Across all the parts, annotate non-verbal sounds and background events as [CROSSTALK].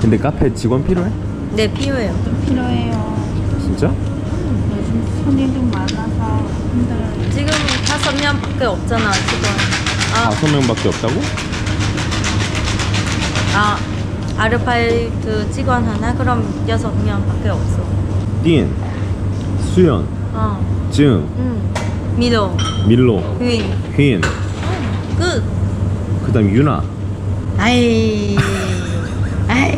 근데 카페 직원 필요해? 네, 필요해요. 필요해요. 진짜? 요즘 손님 좀 많아서 힘들어요. 지금 다섯 명밖에 없잖아, 지금. 아, 다섯 명밖에 없다고? 아, 아르바이트 직원 하나? 그럼 여섯 명밖에 없어. 딘, 수연, 어, 증, 응. 미도, 밀로, 휘, 휘인, 끝. 그다음 유나. 아이, 아이.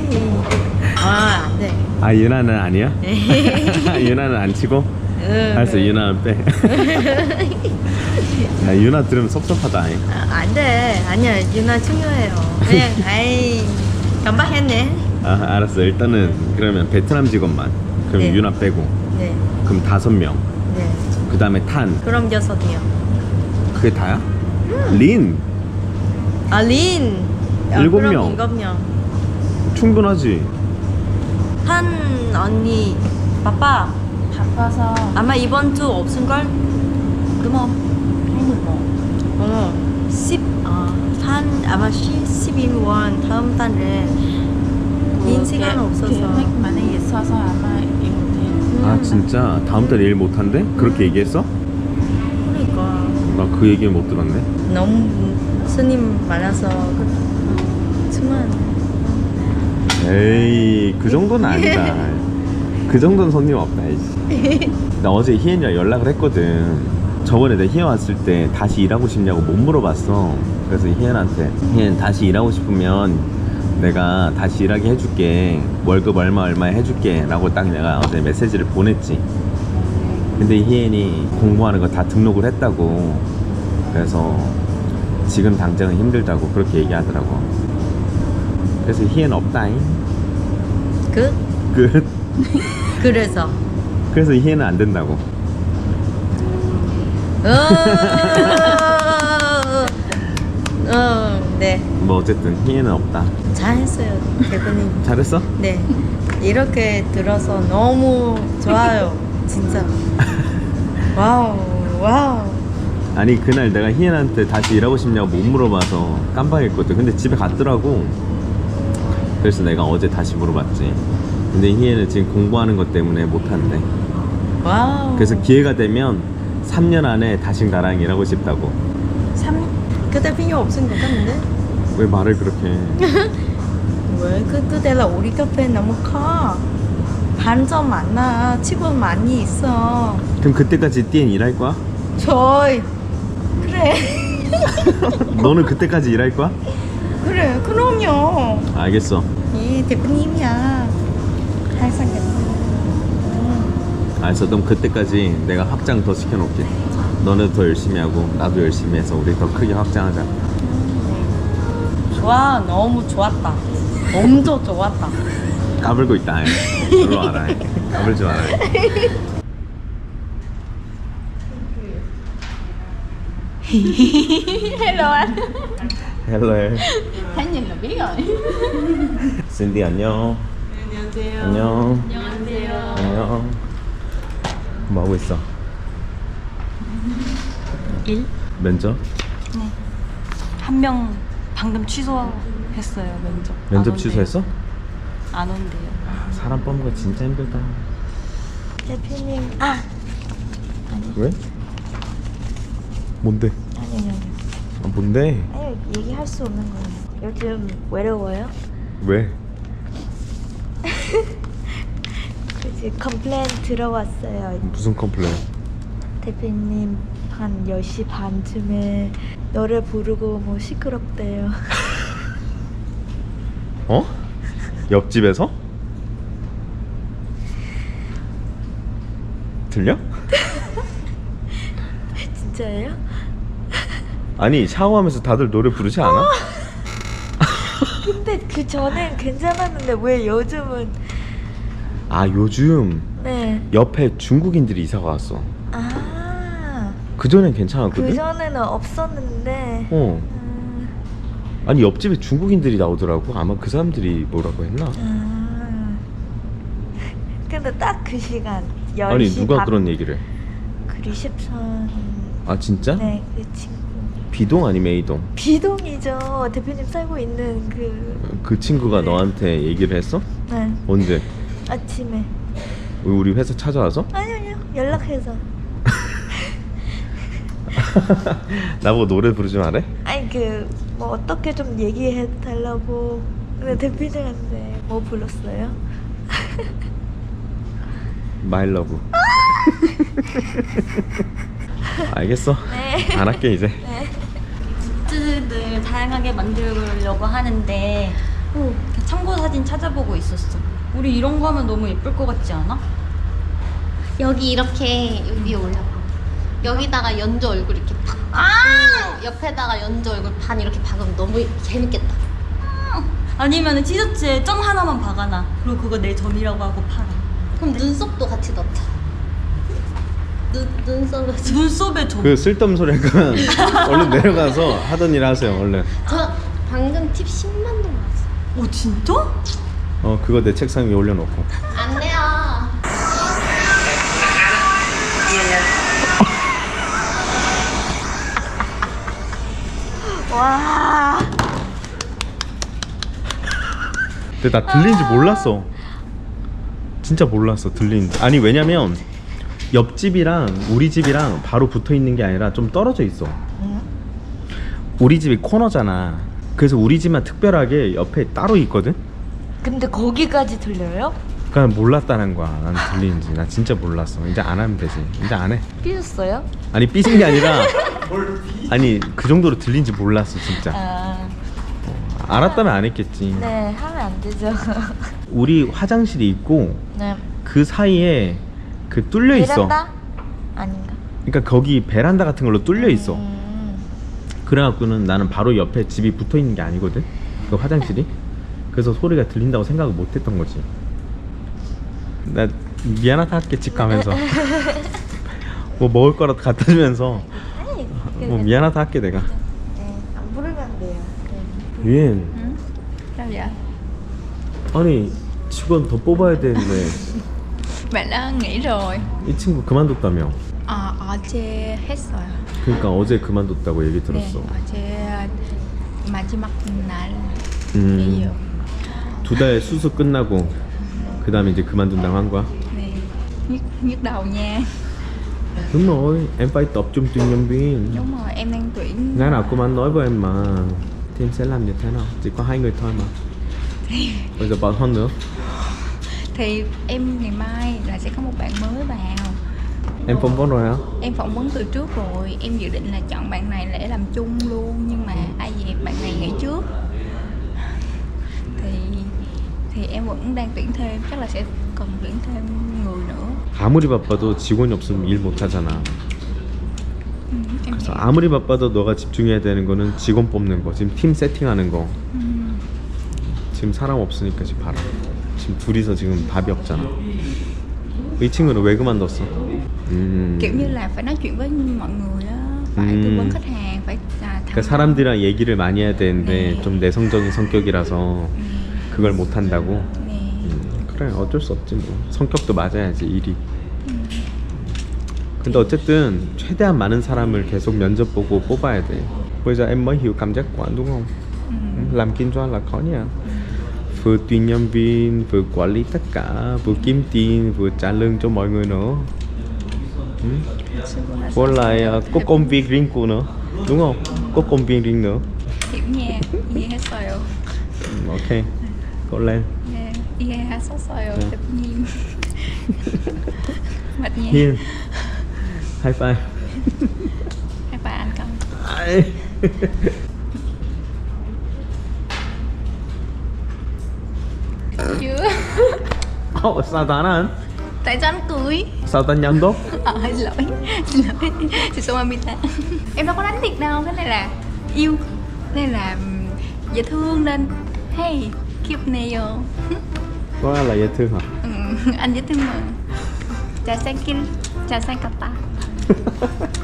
아, 안 돼. 아 유나는 아니야? 네. [LAUGHS] 유나는 안 치고? 응. 알았어 유나는 빼. [LAUGHS] 야 유나 들으면 섭섭하다. 잉. 아, 안 돼. 아니야, 유나 중요해요. 그냥, [LAUGHS] 아이, 깜빡했네. 아 알았어 일단은 그러면 베트남 직원만. 그럼 네. 유나 빼고. 네, 그럼 다섯 명. 네. 그 다음에 탄. 그럼 여섯 명. 그게 다야? 린 아, 린. 야, 일곱 그럼 명. 일곱 명. 충분하지. 한 언니 바빠. 바빠서 아마 이번 주 없을걸? 그럼 한국 뭐 어, 10, 어, 한 아마 10, 10인원 다음 달에 긴 시간 없어서 계획 만에 있어서 아마 일 못해요. 아 진짜 다음 달에 일 못한대? 그렇게 얘기했어? 그러니까 나 그 얘기를 못 들었네. 너무 스님 많아서 그, 에이 그 정도는 아니다. [LAUGHS] 그 정도는 손님 없다. 이씨. 나 어제 희연이랑 연락을 했거든. 저번에 내가 희연 왔을 때 다시 일하고 싶냐고 못 물어봤어. 그래서 희연한테 희연 다시 일하고 싶으면 내가 다시 일하게 해줄게. 월급 얼마 얼마 해줄게. 라고 딱 내가 어제 메시지를 보냈지. 근데 희연이 공부하는 거 다 등록을 했다고. 그래서 지금 당장은 힘들다고 그렇게 얘기하더라고. 그래서 희연 없다잉. 그 끝. 그래서 그래서 희애는 안 된다고. 어, 어, 네 뭐 어쨌든 희애는 없다. 잘했어요 대표님. 잘했어? 네 이렇게 들어서 너무 좋아요 진짜 와우 와우 아니 그날 내가 희애한테 다시 일하고 싶냐고 못 물어봐서 깜빡했거든. 근데 집에 갔더라고. 그래서 내가 어제 다시 물어봤지. 근데 희애는 지금 공부하는 것 때문에 못 한대. 와우 그래서 기회가 되면 3년 안에 다시 나랑 일하고 싶다고. 참 그때 필요 없은 것 같은데 왜 말을 그렇게 해? [LAUGHS] 왜 그, 그때là 우리 카페 너무 커 반점 많아 직원 많이 있어 그럼 그때까지 띠엔 일할 거야? 저이 그래 [LAUGHS] 너는 그때까지 일할 거야? 그래 그럼요 알겠어. 이 대표님이야 음. 알았어. 그럼 그때까지 내가 확장 더 시켜놓게. 너는 더 열심히 하고 나도 열심히 해서 우리 더 크게 확장하자. 좋아 너무 좋았다 엄청 좋았다 [LAUGHS] 까불고 있다. 놀러 와라. 까불지 마라. [LAUGHS] Anh. 헬 biết rồi. 신디 안녕. 안녕하세요. 안녕. 안녕하세요. 안녕. 뭐 하고 있어? 일? 면접? 네. 한 명 방금 취소했어요 면접. 안 면접 온대요. 취소했어? 안 온대요. 사람 뽑는 거 진짜 힘들다. 대표님 아 왜? 뭔데? 아니 아니 아니 아, 뭔데? 얘기할 수 없는 거예요 요즘 외로워요? 왜? [LAUGHS] 그지 컴플레인 들어왔어요 무슨 컴플레인? 대표님 한 10시 반쯤에 노래 부르고 뭐 시끄럽대요 [LAUGHS] 어? 옆집에서? 들려? [LAUGHS] 진짜예요? 아니 샤워하면서 다들 노래 부르지 않아? [LAUGHS] 근데 그 전엔 괜찮았는데 왜 요즘은 아 요즘 네. 옆에 중국인들이 이사가 왔어. 아, 그 전엔 괜찮았거든. 그 전에는 없었는데. 어. 음, 아니 옆집에 중국인들이 나오더라고. 아마 그 사람들이 뭐라고 했나? 아. 근데 딱 그 시간 10시 아니 누가 반, 그런 얘기를? 해? 그 리셉션 아 진짜? 네, 그 친구. B동 아니면 A동? 비동이죠. 대표님 살고 있는 그 그 친구가 네. 너한테 얘기를 했어? 네, 언제? 아침에. 우리 회사 찾아와서? 아니요, 아니요. 연락해서. [LAUGHS] 나보고 노래 부르지 말래? 아니 그 뭐 어떻게 좀 얘기해 달라고. 근데 대표님한테 뭐 불렀어요? [LAUGHS] 마일러브 [LAUGHS] 알겠어 네. 안 할게 이제 다양하게 만들려고 하는데 어, 참고 사진 찾아보고 있었어. 우리 이런 거 하면 너무 예쁠 것 같지 않아? 여기 이렇게 여기 올려봐. 여기다가 연주 얼굴 이렇게 팍. 아! 옆에다가 연주 얼굴 반 이렇게 박으면 너무 재밌겠다. 아니면 티셔츠에 점 하나만 박아놔. 그리고 그거 내 점이라고 하고 팔아. 그럼 눈썹도 같이 넣자. 눈 눈썹을 좀- 눈썹에 점. 그 쓸데없는 소리 할까 [LAUGHS] 얼른 내려가서 하던 일 하세요 얼른 저 방금 팁 10만 동 나왔어. 오 진짜? 어 그거 내 책상 위에 올려놓고 안 돼요. 와. 근데 나 들린지 몰랐어 진짜 몰랐어 들린지 아니 왜냐면 옆집이랑 우리 집이랑 바로 붙어 있는 게 아니라 좀 떨어져 있어. 우리 집이 코너잖아. 그래서 우리 집만 특별하게 옆에 따로 있거든? 근데 거기까지 들려요? 그냥 몰랐다는 거야. 난 들리는지. 나 진짜 몰랐어. 이제 안 하면 되지. 이제 안해. 삐졌어요? 아니 삐진 게 아니라 [LAUGHS] 아니 그 정도로 들린지 몰랐어 진짜. 아, 알았다면 안 했겠지. 네 하면 안 되죠. 우리 화장실이 있고 네. 그 사이에 그 뚫려 있어 베란다? 아닌가? 그러니까 거기 베란다 같은 걸로 뚫려 있어 음. 그래갖고는 나는 바로 옆에 집이 붙어 있는 게 아니거든 그 화장실이 그래서 소리가 들린다고 생각을 못 했던 거지 나 미안하다 할게 집 가면서 [LAUGHS] 뭐 먹을 거라도 갖다 주면서 아니, 뭐 미안하다 할게 내가 네, 안 부르면 돼요. 네. sao vậy? 아니 직원 더 뽑아야 되는데 [LAUGHS] Bạn đã nghỉ rồi 이 친구 그만뒀다며 Ờ, 어제 했어요 그러니까 어제 그만뒀다고 얘기 네, 들었어 어제 마지막 날 음, nghỉ 두달 수수 끝나고 그 다음에 이제 그만둔다고 한 거야 Nè, nhức, nhức đầu nha đúng rồi em phải tập trung tuyển nhân viên Đúng rồi, em đang tuyển ngày nào cũng anh nói với em mà thì em sẽ làm như thế nào chỉ có hai người thôi mà bây giờ bảo hơn nữa Thì em ngày mai là sẽ có một bạn mới vào em phỏng vấn rồi hả Em phỏng vấn từ trước rồi Em dự định là chọn bạn này để làm chung luôn Nhưng mà ai về bạn này nghỉ trước Thì thì em vẫn đang tuyển thêm Chắc là sẽ cần tuyển thêm người nữa 아무리 바빠도 직원이 없으면 일 못 하잖아 ừ, Em 그래서 hiểu 아무리 바빠도 너가 집중해야 되는 거는 직원 뽑는 거 지금 팀 세팅하는 거 ừ. 지금 사람 없으니까 지금 봐라 지금 둘이서 지금 답이 없잖아 이 친구는 왜 그만뒀어? 음, kiểu như là phải nói chuyện với mọi người á phải 음. tư vấn khách hàng phải à, 그러니까 사람들이랑 얘기를 많이 해야 되는데 네. 좀 내성적인 성격이라서 네, 그걸 못 한다고. 네. 음, 그래 어쩔 수 없지 뭐 성격도 맞아야지 일이. 근데 어쨌든 최대한 많은 사람을 계속 면접 보고 뽑아야 돼. Bây giờ em mới hiểu cảm giác của anh đúng không? Ừ. Ừ, Làm kinh doanh là khó nha. Vừa tuyển nhân viên, vừa quản lý tất cả, vừa kiếm tiền, vừa trả lương cho mọi người nữa. Ừ. Với lại ờ, có công việc riêng của nữa, đúng không? Có công việc riêng nữa. hiểu nha 이해했어요 Ừ, Ok, cố lên. 네 이해하셨어요 네. 대표님 mệt nha Hiên, high five. hai bà anh con [LAUGHS] chưa. Ồ, sao ta anh? tại sao anh cười? Sao ta nhắm tốt? [LAUGHS] ờ xin lỗi. Xin lỗi xin lỗi Amita em đâu có đánh thiệt đâu cái này là yêu. Này là dễ thương nên hey cute nail. Có là dễ thương hả? ừ, anh dễ thương mà. Chào sang kin chào sang cặp ta [LAUGHS]